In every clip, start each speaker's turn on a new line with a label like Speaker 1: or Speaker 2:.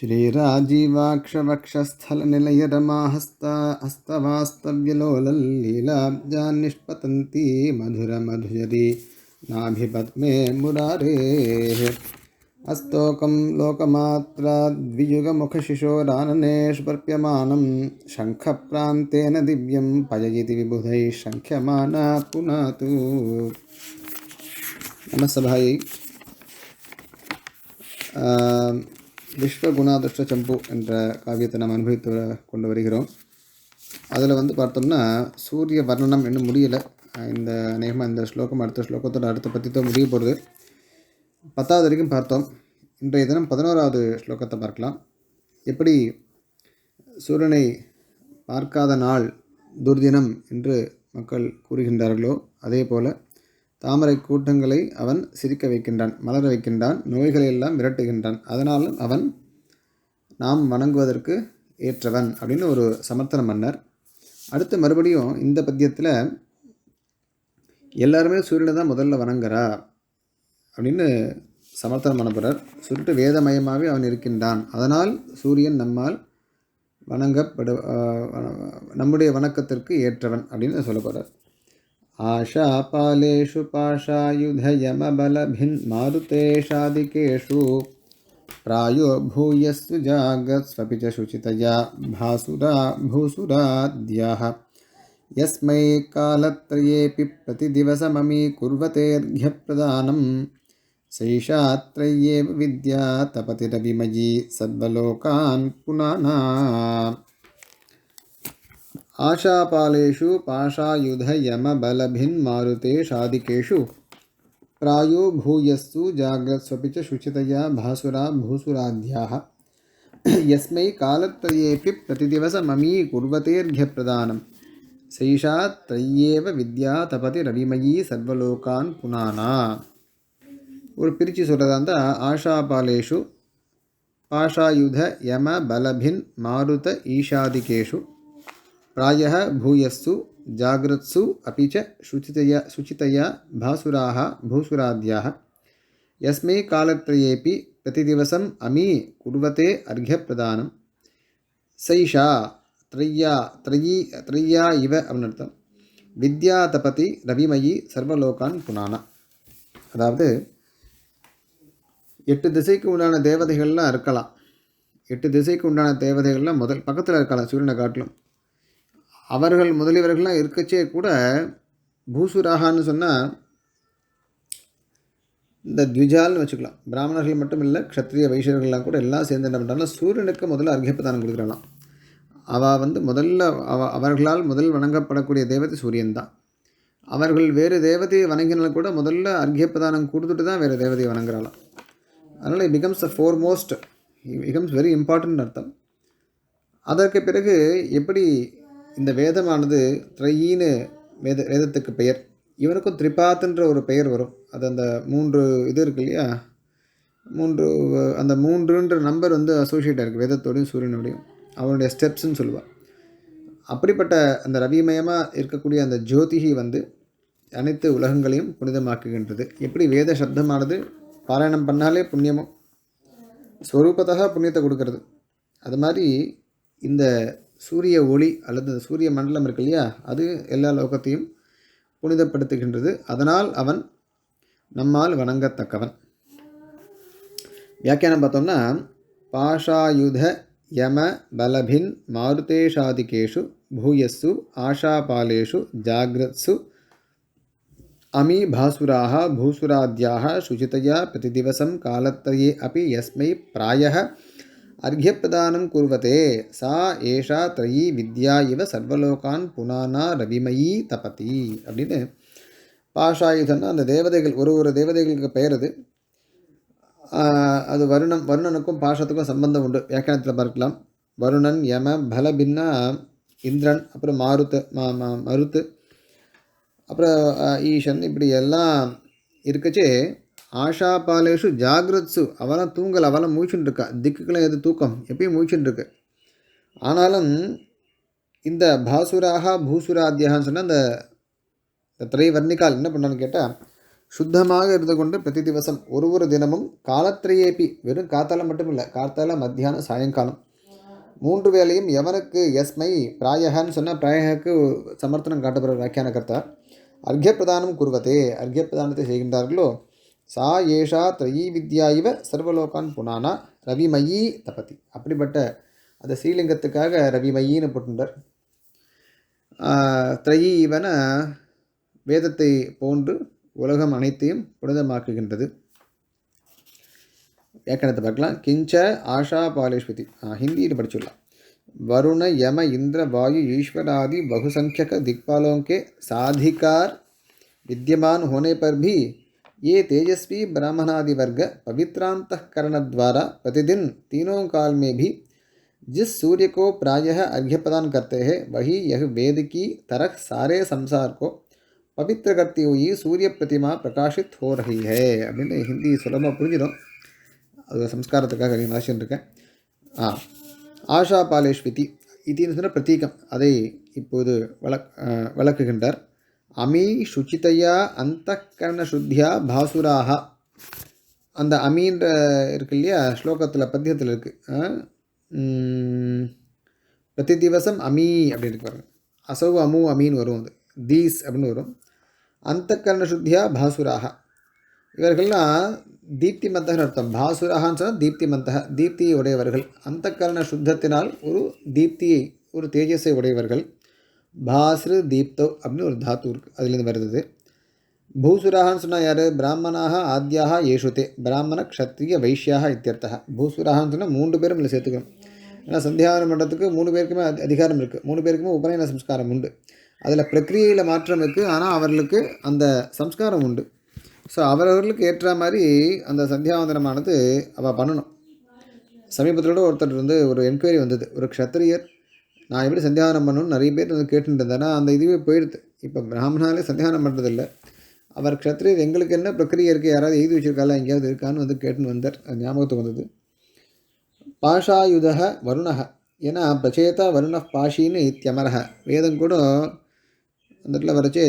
Speaker 1: श्रीराजीवाक्षवक्षस्थलनिलयरमाहस्ता हस्तवास्तव्यलोलल्लीलाब्जान्निष्पतन्ती मधुरमधुरी नाभिपद्मे मुरारेः। अस्तोकं लोकमात्राद्वियुगमुखशिशोराननेष्वर्प्यमानं शङ्खप्रान्तेन दिव्यं पयिति विबुधैः शङ्ख्यमाना पुनातु। पुनसभाई விஸ்வகுணாதர்ஷ சம்பு என்ற காவியத்தை நாம் அனுபவித்து கொண்டு வருகிறோம். அதில் வந்து பார்த்தோம்னா சூரிய வர்ணனம் இன்னும் முடியலை. இந்த அநேகமாக இந்த ஸ்லோகம் அடுத்த ஸ்லோகத்தோட அடுத்த பற்றி தான் முடிய போகிறது பத்தாவது வரைக்கும் பார்த்தோம். இன்றைய தினம் பதினோராவது ஸ்லோகத்தை பார்க்கலாம். எப்படி சூரியனை பார்க்காத நாள் துர்தினம் என்று மக்கள் கூறுகின்றார்களோ அதே போல் தாமரை கூட்டங்களை அவன் சிரிக்க வைக்கின்றான் மலர வைக்கின்றான் நோய்களை எல்லாம் விரட்டுகின்றான் அதனால் அவன் நாம் வணங்குவதற்கு ஏற்றவன் அப்படின்னு ஒரு சமர்த்தன மன்னர். அடுத்து மறுபடியும் இந்த பத்தியத்தில் எல்லாருமே சூரியனை தான் முதல்ல வணங்குறா அப்படின்னு சமர்த்தனம் அனுப்புகிறார் சுருட்டு வேதமயமாகவே அவன் இருக்கின்றான். அதனால் சூரியன் நம்மால் வணங்கப்படு நம்முடைய வணக்கத்திற்கு ஏற்றவன் அப்படின்னு சொல்ல போகிறார் आशापालेषु पाशायुधयमबलभिन्मारुतेषादिकेषु प्रायो भूयस्सु जागत्स्वपि च शुचितया भासुरा भूसुराद्याः। यस्मै कालत्रयेऽपि प्रतिदिवसममीकुर्वतेऽर्घ्यप्रदानं सैषात्रय्येव विद्या तपतिरविमयी सद्वलोकान् पुनाना आशापालेषु पाशायुधयमबलभिन्मारुतेषादिकेषु प्रायो भूयस्सु जाग्रत्स्वपि च शुचितया भासुरा भूसुराद्याः यस्मै कालत्रयेऽपि प्रतिदिवसममी कुर्वतेऽर्घ्यप्रदानं सैषा त्रय्येव विद्या तपति रविमयी सर्वलोकान् पुनाना ஒரு பிரித்து சொல்கிறதா இருந்தால் ஆஷாபாலேஷு பாஷாயுத யம பலபின் மாருத ஈஷாதிகேஷு प्रायः भूयस्सु जागृत्सु अपि च शुचितया शुचितया भासुराः भूसुराद्याः यस्मै कालत्रयेऽपि प्रतिदिवसम् अमी कुर्वते अर्घ्यप्रदानं सैषा त्रय्या त्रयी त्रय्या इव அப்படின்னர்த்தம் வித்யா தபதி ரவிமயி சர்வலோகான் புனானா அதாவது எட்டு திசைக்கு உண்டான தேவதைகள்லாம் இருக்கலாம் எட்டு திசைக்கு உண்டான தேவதைகள்லாம் முதல் பக்கத்தில் இருக்கலாம் சூரியனை காட்டிலும் அவர்கள் முதலியவர்கள்லாம் இருக்கச்சே கூட பூசுராகான்னு சொன்னால் இந்த த்விஜால்னு வச்சுக்கலாம். பிராமணர்கள் மட்டும் இல்லை க்ஷத்ரிய வைஷ்யர்கள்லாம் கூட எல்லாம் சேர்ந்து என்ன பண்ணுறாங்கன்னா சூரியனுக்கு முதல்ல அர்ঘ்யப்பதானம் கொடுக்குறாங்களாம். அவள் வந்து முதல்ல அவ அவர்களால் முதல் வணங்கப்படக்கூடிய தேவதை சூரியன் தான். அவர்கள் வேறு தேவதையை வணங்கினால் கூட முதல்ல அர்ঘ்யப்பதானம் கொடுத்துட்டு தான் வேறு தேவதையை வணங்குறாளாம். அதனால் it becomes the foremost becomes very important அர்த்தம். அதற்கு பிறகு எப்படி இந்த வேதமானது த்ரையின்னு வேத வேதத்துக்கு பெயர். இவனுக்கும் திரிபாத்ன்ற ஒரு பெயர் வரும். அது அந்த மூன்று இது இருக்கு இல்லையா? மூன்று அந்த மூன்றுன்ற நம்பர் வந்து அசோசியேட்டாக இருக்குது வேதத்தோடையும் சூரியனோடையும். அவனுடைய ஸ்டெப்ஸ்ன்னு சொல்லுவாள் அப்படிப்பட்ட அந்த ரவிமயமாக இருக்கக்கூடிய அந்த ஜோதிகி வந்து அனைத்து உலகங்களையும் புனிதமாக்குகின்றது. எப்படி வேத சப்தமானது பாராயணம் பண்ணாலே புண்ணியமும் ஸ்வரூபத்தக புண்ணியத்தை கொடுக்கறது. அது மாதிரி இந்த சூரிய ஒளி அல்லது சூரிய மண்டலம் இருக்கு இல்லையா அது எல்லா லோகத்தையும் புனிதப்படுத்துகின்றது. அதனால் அவன் நம்மால் வணங்கத்தக்கவன். வியாக்கியானம் பார்த்தோம்னா பாஷாயுத யம பலபின் மாருதேஷாதிகேஷு பூயஸ்ஸு ஆஷாபாலேஷு ஜாகிரத்சு அமி பாசுராக பூசுராத்யாக சுஜிதையா பிரதிதிவசம் காலத்திரயே அப்படி எஸ்மை பிராய अर्घ्यप्रदानं कुर्वते सा एषा त्रयी विद्या इव சர்வலோகான் புனானா ரவிமயி தபதி அப்படின்னு பாஷாயுதன்னா அந்த தேவதைகள் ஒரு ஒரு தேவதைகளுக்கு பெயர் அது ஆஹ் அது வருணம் வருணனுக்கும் பாஷத்துக்கும் சம்பந்தம் உண்டு வியாக்கியானத்தில் பார்க்கலாம் வருணன் யம பலபின்னா இந்திரன் அப்புறம் மாருத்து மா மா- மருத்து அப்புறம் அஹ், ஈசன் இப்படி எல்லாம் இருக்கச்சே ஆஷா பாலேஷு ஜாகிரத்சு அவெல்லாம் தூங்கல் அவெல்லாம் மூச்சுன்னு இருக்கா திக்குக்கெல்லாம் எது தூக்கம்? எப்பயும் மூச்சுன்னு இருக்கு ஆனாலும் இந்த பாசுராகா பூசுராத்தியான்னு சொன்னால் அந்த இந்த திரை வர்ணிக்கால் என்ன பண்ணான்னு கேட்டால் சுத்தமாக இருந்து கொண்டு பிரதி திவசம் ஒரு ஒரு தினமும் காலத்திரையேப்பி வெறும் காத்தால மட்டும் இல்லை காத்தால மத்தியானம் சாயங்காலம். மூன்று வேளையும் எவனுக்கு எஸ்மை பிராயகன்னு சொன்னால் பிராயகக்கு சமர்த்தனம் காட்டப்படுற வியாக்கியானகர்த்தா அர்க்கிய பிரதானம் குருவதே அர்க்கிய பிரதானத்தை செய்கின்றார்களோ சா ஏஷா த்ரயீ வித்யா இவ சர்வலோகான் புனானா ரவிமயி தபதி அப்படிப்பட்ட அந்த ஸ்ரீலிங்கத்துக்காக ரவிமயின்னு போட்டுட்டார் த்ரயி இவன வேதத்தை போன்று உலகம் அனைத்தையும் புனிதமாக்குகின்றது வியாக்கணத்தை பார்க்கலாம் கிஞ்ச ஆஷா பாலேஸ்வதி ஹிந்தியில் படிச்சுடலாம் वरुण यम इंद्र वायु ईश्वरादि बहुसंख्यक दिक्पालों के साधिकार विद्यमान होने पर भी ये तेजस्वी ब्राह्मणादि वर्ग पवित्रांतकरण द्वारा प्रतिदिन तीनों काल में भी जिस सूर्य को प्रायः अर्घ्य प्रदान करते हैं वही यह वेद की तरह सारे संसार को पवित्र करती हुई सूर्य प्रतिमा प्रकाशित हो रही है அப்படின்னு ஹிந்தி சுலபமாக புரிஞ்சிடும் அது சம்ஸ்காரத்துக்காக நீ வாசிச்சுட்டு இருக்கேன் ஆ ஆஷா பாலேஸ்விதி இத்தின்னு சொன்ன பிரதீகம் அதை இப்போது வழக் அஹ், விளக்குகின்றார் அமி சுச்சிதையா அந்த கரண சுத்தியா பாசுராக அந்த அமீன்ற இருக்கு இல்லையா? ஸ்லோகத்தில் பத்தியத்தில் இருக்குது பிரதி திவசம் அமி அப்படின்னு இருக்கு பாருங்க. அசௌ அமு அமீன் வரும் அது. தீஸ் அப்படின்னு வரும். அந்த கரண சுத்தியா பாசுராக இவர்கள்லாம் தீப்திமந்தகன்னு அர்த்தம். பாசுராகான்னு சொன்னால் தீப்திமந்தக தீப்தியை உடையவர்கள். அந்த கரண சுத்தத்தினால் ஒரு தீப்தியை ஒரு தேஜஸை உடையவர்கள். பாஸ்ரு தீப்தவ் அப்படின்னு ஒரு தாத்து இருக்குது அதுலேருந்து வருது. பூசுராகன்னு சொன்னால் யார்? பிராமணாக ஆத்யாக ஏஷுதே. பிராமண க்ஷத்ரிய வைஷ்யாக இத்தியர்த்தா பூசுராகன்னு சொன்னால் மூன்று பேரும் இல்லை சேர்த்துக்கணும். ஏன்னா சந்தியாவனம் பண்ணுறதுக்கு மூணு பேருக்குமே அதி- அதிகாரம் இருக்குது மூணு பேருக்குமே உபநயன சம்ஸ்காரம் உண்டு. அதில் பிரக்ரியையில் மாற்றம் இருக்குது ஆனால் அவர்களுக்கு அந்த சம்ஸ்காரம் உண்டு. ஸோ அவரவர்களுக்கு ஏற்ற மாதிரி அந்த சந்தியாவந்தனமானது அவள் பண்ணணும். சமீபத்தோடு ஒருத்தர் வந்து ஒரு என்கொயரி வந்தது. ஒரு க்ஷத்திரியர் நான் எப்படி சந்தியாவனம் பண்ணணும்னு நிறைய பேர் வந்து கேட்டுட்டு இருந்தேன்னா அந்த இதுவே போயிடுது இப்போ பிராமணாலே சந்தியானம் பண்ணுறதில்ல அவர் க்ஷத்ரியர் எங்களுக்கு என்ன பிரக்கிரியை இருக்குது யாராவது எழுதி வச்சிருக்காளா? எங்கேயாவது இருக்கான்னு வந்து கேட்டுன்னு வந்தார். அது ஞாபகத்துக்கு வந்தது. பாஷாயுதக வருணக ஏன்னா பிரச்சேதா வருண பாஷின்னு இத்தியமரக வேதம் கூட அந்த இடத்துல வரைச்சே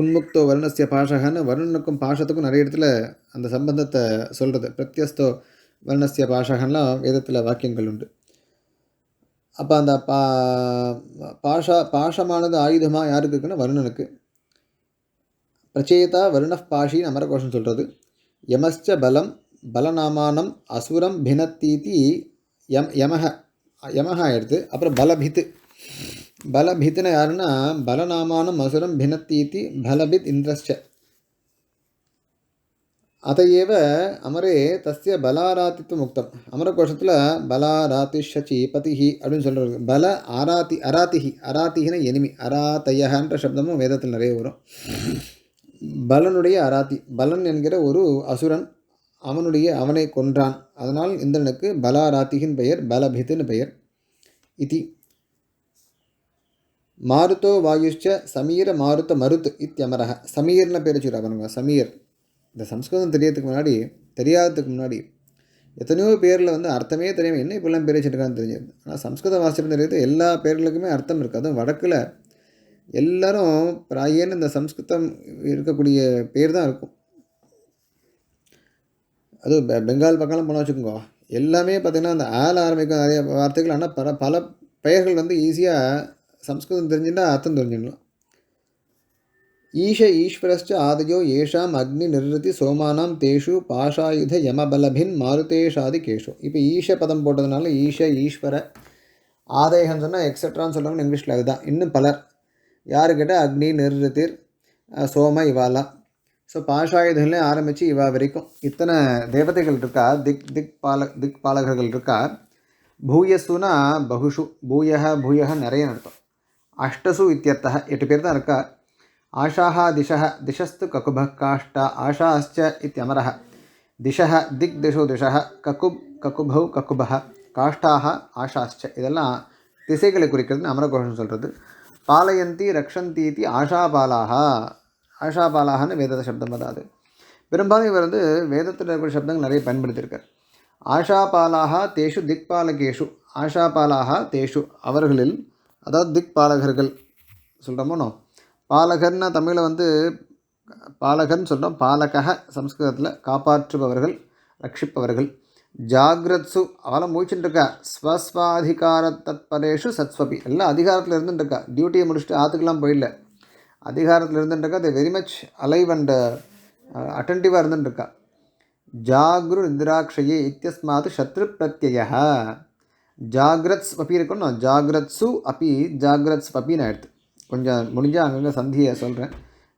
Speaker 1: உன்முக்தோ வருணஸ்ய பாஷகன்னு வருணனுக்கும் பாஷத்துக்கும் நிறைய இடத்துல அந்த சம்பந்தத்தை சொல்கிறது பிரத்யஸ்தோ வருணஸ்ய பாஷகன்லாம் வேதத்தில் வாக்கியங்கள் உண்டு. அப்போ அந்த பா பாஷா பாஷமானது ஆயுதமாக யாருக்கு இருக்குன்னா வருணனுக்கு. பிரச்சேதா வருண பாஷின்னு அமரகோஷம் சொல்கிறது யமஸ்ச பலம் பலநாமானம் அசுரம் பினத்தீதி யம் யமஹ யமஹ எடுத்து அப்புறம் பலபித் பலபித்னு யாருன்னா பலநாமானம் அசுரம் பினத்தீதி பலபித் இந்திரஸ்ச. அதையேவ அமரே தஸ்ய பலாராத்தித்துவம் முக்தம். அமரகோஷத்தில் பலாராதிஷச்சி பதிஹி அப்படின்னு சொல்கிறது பல ஆராத்தி அராத்திஹி அராத்திகின எனிமி அராத்தையன்ற சப்தமும் வேதத்தில் நிறைய வரும். பலனுடைய அராத்தி பலன் என்கிற ஒரு அசுரன் அவனுடைய அவனை கொன்றான். அதனால் இந்திரனுக்கு பலாராத்திகின் பெயர் பலபித்துன்னு பெயர் இதி. மாருத்தோ வாயுஷ்ச சமீர மாருத்த மருத் இத்தியமரக சமீர்னு பேர் வச்சுக்கிறா பாருங்க சமீர். இந்த சம்ஸ்கிருதம் தெரியறதுக்கு முன்னாடி தெரியாததுக்கு முன்னாடி எத்தனையோ பேரில் வந்து அர்த்தமே தெரியாமல் என்ன இப்படிலாம் பேர் வச்சுருக்கான்னு தெரிஞ்சது ஆனால் சம்ஸ்கிருதம் வாசிப்பு தெரியுது எல்லா பேர்களுக்குமே அர்த்தம் இருக்குது அதுவும் வடக்கில் எல்லோரும் பிராயன்னு இந்த சம்ஸ்கிருதம் இருக்கக்கூடிய பேர் தான் இருக்கும். அதுவும் பெ- பெங்கால் பக்கம்லாம் போனால் வச்சுக்கோங்க. எல்லாமே பார்த்திங்கன்னா அந்த ஆள் ஆரம்பிக்கும் நிறைய வார்த்தைகள். ஆனால் பல பல பெயர்கள் வந்து ஈஸியாக சம்ஸ்கிருதம் தெரிஞ்சுட்டா அர்த்தம் தெரிஞ்சிடலாம். ஈஷ ஈஸ்வரஸ்ச ஆதயோ ஏஷாம் அக்னி நிர்ருதி சோமானாம் தேஷு பாஷாயுத யமபலபின் மாருதேஷாதி கேஷு. இப்போ ஈஷ பதம் போட்டதுனால ஈஷ ஈஸ்வர ஆதயம் சொன்னால் எக்ஸட்ரான்னு சொல்கிறாங்க இங்கிலீஷில் அதுதான். இன்னும் பலர். யார் கேட்டால் அக்னி நிருதிர் சோம இவாலா. ஸோ பாஷாயுதங்களே ஆரம்பித்து இவா வரைக்கும். இத்தனை தேவதைகள் இருக்கா? திக் திக் பால திக் பாலகர்கள் இருக்கா? பூயசுனா பகுஷு. பூயக பூயக நிறைய நடத்தும். அஷ்டசு இத்தியர்த்தः எட்டு பேர் தான் இருக்கா? ஆஷாஹ திஷः திஷஸ்து ககுப காஷ்டா ஆஷாஸ்ச இத்தியமரः திஷः திக் திஷு திஷः ககுப் ககுபௌ ககுபः காஷ்டாக ஆஷாஸ்ச இதெல்லாம் திசைகளை குறிக்கிறது அமரகோஷம் சொல்கிறது பாலயந்தி ரக்ஷந்தீதி ஆஷாபாலாக ஆஷாபாலாகனு வேதத சப்தம் அதாவது பெரும்பாலும் இவர் வந்து வேதத்தில் இருக்கிற சப்தங்கள் நிறைய பயன்படுத்தியிருக்கார். ஆஷாபாலாக தேஷு திக்பாலகேஷு. ஆஷாபாலாக தேஷு அவர்களில் அதாவது திக்பாலகர்கள் சொல்கிறோமோ பாலகர்னா தமிழில் வந்து பாலகன் சொல்கிறோம் பாலகக சம்ஸ்கிருதத்தில் காப்பாற்றுபவர்கள் ரட்சிப்பவர்கள். ஜாகிரத்சு அவளை மூச்சுட்டு இருக்கா ஸ்வஸ்வாதிகார தத்பரேஷு சத்ஸ்வபி. எல்லாம் அதிகாரத்தில் இருந்துட்டுருக்கா. டியூட்டியை முடிச்சுட்டு ஆற்றுக்கெல்லாம் போயிடல அதிகாரத்தில் இருந்துட்டுருக்கா. அது வெரி மச் அலைவ் அண்ட் அட்டன்டிவாக இருந்துட்டுருக்கா. ஜாக்ரு நிந்திராட்சயே இத்தியஸ்மாத் சத்ரு பிரத்யய ஜாகிரத்ஸ் அப்பி இருக்கணும் ஜாகிரத்சு அப்பி ஜாகிரத்ஸ் அப்பின்னு ஆயிடுது. கொஞ்சம் முடிஞ்சால் அங்கங்கே சந்தியை சொல்கிறேன்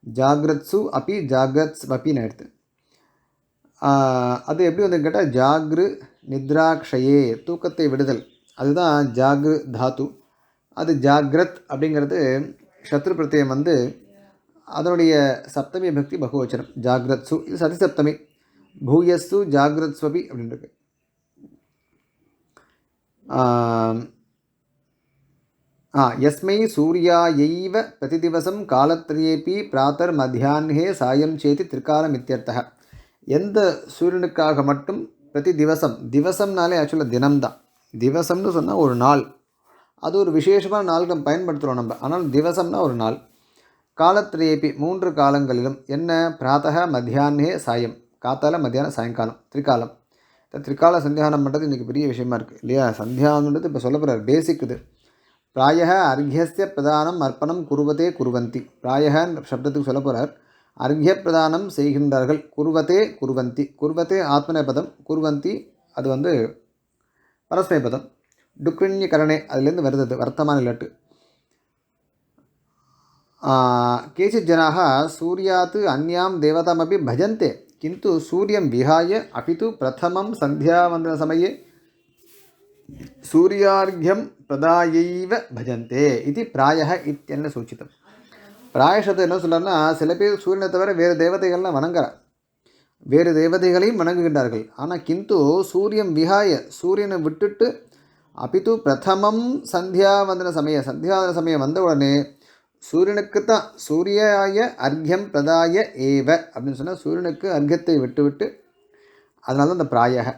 Speaker 1: ஜாகிரத்சு அப்பி ஜாகிரத்ஸ் அப்பின்னு ஆயிடுது அது எப்படி வந்து கேட்டால் ஜாக்ரு நித்ராக்ஷயே தூக்கத்தை விடுதல். அதுதான் ஜாக்ரு தாத்து. அது ஜாக்ரத் அப்படிங்கிறது சத்ரு பிரத்யம் வந்து அதனுடைய சப்தமி பக்தி பகுவச்சனம் ஜாகிரத்சு இது சதி சப்தமி பூயஸ்து ஜாகிரத்ஸ்வபி அப்படின்னு இருக்கு ஆ யஸ்மை சூர்யாயைவ பிரதிதிவசம் காலத்திரையேபி பிராத்தர் மத்தியான்ஹே சாயம் சேதி திரிகாலம் இத்தியர்த்தக. எந்த சூரியனுக்காக மட்டும் பிரதி திவசம் திவசம்னாலே ஆக்சுவலாக தினம்தான். திவசம்னு சொன்னால் ஒரு நாள். அது ஒரு விசேஷமான நாள் நம்ம பயன்படுத்துகிறோம் நம்ம. ஆனால் திவசம்னா ஒரு நாள். காலத்திரேபி மூன்று காலங்களிலும் என்ன? பிராத்தக மத்தியானே சாயம். காத்தால மத்தியானம் சாயங்காலம் திரிகாலம் இந்த திரிகால சந்தியானம் பண்ணுறது இன்றைக்கி பெரிய விஷயமா இருக்குது இல்லையா? சந்தியானன்றது இப்போ சொல்ல போகிறார் பேசிக் இது. பிராய அர்க்யஸ்ய பிரதானம் அர்ப்பணம் குருவத்தே குருவந்தி. பிராய சப்தத்துக்கு சொல்ல போகிறார் அர்க்ய பிரதானம் செய்கின்றார்கள். குருவத்தே குருவந்தி. குருவத்தே ஆத்மநேபதம். குருவந்தி அது வந்து பரஸ்மேபதம். டுக்ரிண்யகரணே அதுலேருந்து வருது வர்த்தமான லட்டு கேச்சித் ஜனாக சூர்யாத் அந்யாம் தேவதாமப்பி பஜந்தே. கிந்து சூரியம் விஹாய அபித்து பிரதமம் சந்தியாவந்தன சமயே. சூரியார்கியம் பிரதாயைவ பஜந்தே இது பிராய இத்தியன்னு சூச்சித்தம். பிராயசத்தை என்ன சொல்கிறார்னா சில பேர் சூரியனை தவிர வேறு தேவதைகள்லாம் வணங்குறார். வேறு தேவதைகளையும் வணங்குகின்றார்கள். ஆனால் கிந்து சூரியன் விகாய சூரியனை விட்டுட்டு அப்பித்து பிரதமம் சந்தியாவந்தன சமய சந்தியாவந்தன சமயம் வந்த உடனே சூரியனுக்கு தான் சூரியாய அர்க்யம் பிரதாய ஏவ அப்படின்னு சொன்னால் சூரியனுக்கு அர்க்கத்தை விட்டுவிட்டு அதனால தான் அந்த பிராயக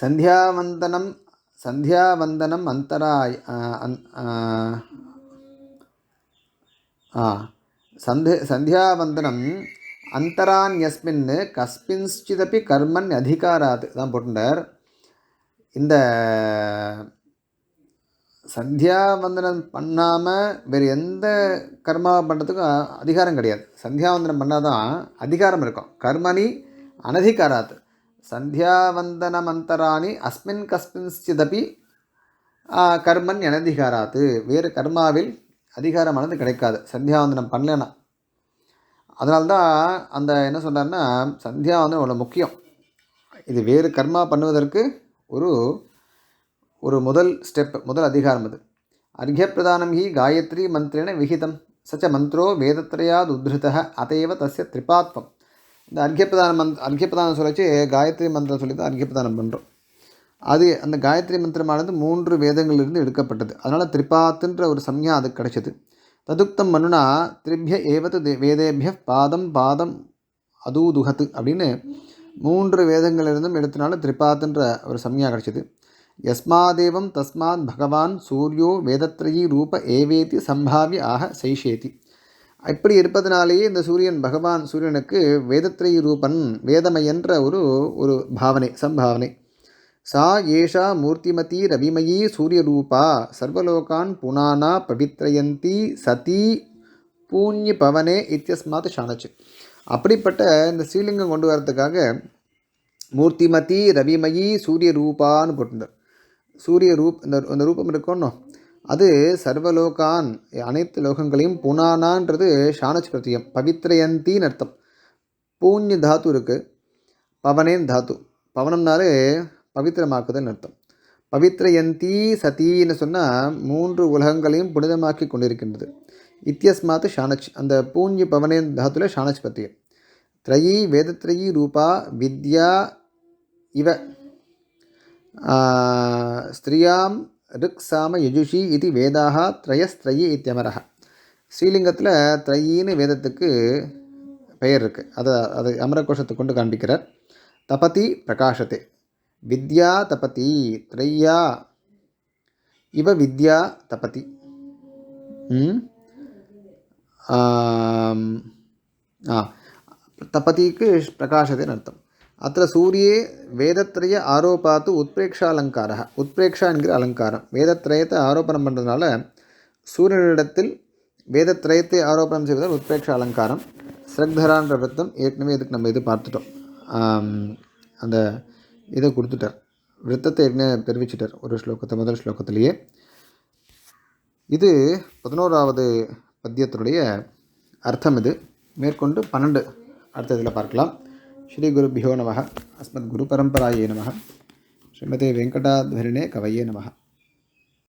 Speaker 1: சந்தியாவந்தனம் சந்தியாவந்தனம் அந்தராய் சந்தி சந்தியாவந்தனம் அந்தரான்யஸ்மின் கஸ்மின்ச்சிதப்பி கர்மன் அதிகாராத் தான் போட்டுட்டார் இந்த சந்தியாவந்தனம் பண்ணாமல் வேறு எந்த கர்மா பண்ணுறதுக்கும் அதிகாரம் கிடையாது. சந்தியாவந்தனம் பண்ணால் தான் அதிகாரம் இருக்கும். கர்மனி அனதிகாராத்து சந்தியாவந்தனமந்தராணி அஸ்மின் கஸ்மின்ச்சிதப்பி கர்மன் எனதிகாராத்து. வேறு கர்மாவில் அதிகாரமானது கிடைக்காது. சந்தியாவந்தனம் பண்ணலன்னா அதனால்தான் அந்த என்ன சொல்கிறாருன்னா சந்தியாவந்தனம் அவ்வளோ முக்கியம். இது வேறு கர்மா பண்ணுவதற்கு ஒரு ஒரு முதல் ஸ்டெப் முதல் அதிகாரம் அது. அர்க்கியப்பிரதானம் ஹி காயத்ரி மந்திரேன விகிதம். சச்ச மந்த்ரோ வேதத்ரயாத் உத்ருத அதைவ தஸ்ய திரிபாத்வம். இந்த அர்க்கியப்பிரதான மந்த் அர்க்கியப்பிரதானம் சொல்லிச்சு காயத்ரி மந்திரம் சொல்லி தான் அர்க்கியப்பிரதானம் பண்ணுறோம் அது அந்த காயத்ரி மந்திரமானது மூன்று வேதங்களிலிருந்து எடுக்கப்பட்டது. அதனால் திரிபாத்துன்ற ஒரு சம்யா அதுக்கு கிடைச்சது. ததுக்தம் மனுனா திரிபிய ஏவத்து வேதேபிய பாதம் பாதம் அதூதுகத்து அப்படின்னு மூன்று வேதங்களிலிருந்தும் எடுத்தனால திரிபாத்துன்ற ஒரு சம்யா கிடைச்சது. யஸ்மாதேவம் தஸ்மாத் பகவான் சூரியோ வேதத்ரயி ரூப ஏவேதி சம்பாவிய ஆக சைஷேதி. இப்படி இருப்பதனாலேயே இந்த சூரியன் பகவான் சூரியனுக்கு வேதத்ரை ரூபன் வேதமயன்ற ஒரு ஒரு பாவனை சம்பாவனை. சா ஏஷா மூர்த்திமதி ரவிமயி சூரியரூபா சர்வலோகான் புனானா பவித்ரயந்தி சதி பூஞ்சி பவனே இத்தியஸ்மாத் ஷானச்சு அப்படிப்பட்ட இந்த ஸ்ரீலிங்கம் கொண்டு வரதுக்காக மூர்த்திமதி ரவிமயி சூரிய ரூபான்னு போட்டிருந்தார். சூரிய ரூப் இந்த அந்த ரூபம் இருக்கணும் அது சர்வலோகான் அனைத்து லோகங்களையும் புனானான்றது ஷானச் பிரத்தியம் பவித்ரயந்தின்னு அர்த்தம். பூண்ய தாத்து இருக்குது பவனேன் தாத்து. பவனம்னாலே பவித்திரமாக்குதல்னு அர்த்தம். பவித்ரயந்தி சதின்னு சொன்னால் மூன்று உலகங்களையும் புனிதமாக்கி கொண்டிருக்கின்றது. இத்தியஸ்மாத் ஷானச் அந்த பூஞ்சி பவனேன் தாத்துல ஷானச் பிரத்தியம் த்ரயி வேதத்ரயி ரூபா வித்யா இவ ஸ்திரியாம் ரிக் சாம யஜுஷி இது வேதாக த்ரயஸ்திரயி இத்தியமரः ஸ்ரீலிங்கத்தில் த்ரையின்னு வேதத்துக்கு பெயர் இருக்குது அதை அதை அமரகோஷத்தை கொண்டு காண்பிக்கிறார். தபதி பிரகாஷத்தை வித்யா தபதி த்ரையா இவ வித்யா தபதி. ஆ தபதிக்கு பிரகாஷத்தின் அர்த்தம். அத்த சூரியே வேதத்திரைய ஆரோபாத்து உத்பிரேக்ஷாலங்காரः உத்பிரேக்ஷா என்கிற அலங்காரம். வேதத்ரயத்தை ஆரோபணம் பண்ணுறதுனால சூரியனிடத்தில் வேதத்ரயத்தை ஆரோபணம் செய்வதால் உத்பிரேக்ஷா அலங்காரம். ஸ்ரக்தரான்ற விரத்தம் ஏற்கனவே இதுக்கு நம்ம இது பார்த்துட்டோம். அந்த இதை கொடுத்துட்டார். விரத்தத்தை ஏற்கனவே தெரிவிச்சிட்டார் ஒரு ஸ்லோகத்தை முதல் ஸ்லோகத்திலேயே. இது பதினோராவது பத்தியத்தினுடைய அர்த்தம் இது. மேற்கொண்டு பன்னெண்டு அர்த்தத்தில் பார்க்கலாம். ಶ್ರೀಗುರುಭ್ಯೋ ನಮಃ ಅಸ್ಮದ್ಗುರುಪರಂಪರಾಯೇ ನಮಃ ಶ್ರೀಮತಿ ವೆಂಕಟಾಧ್ವರಿಣೇ ಕವಯೇ ನಮಃ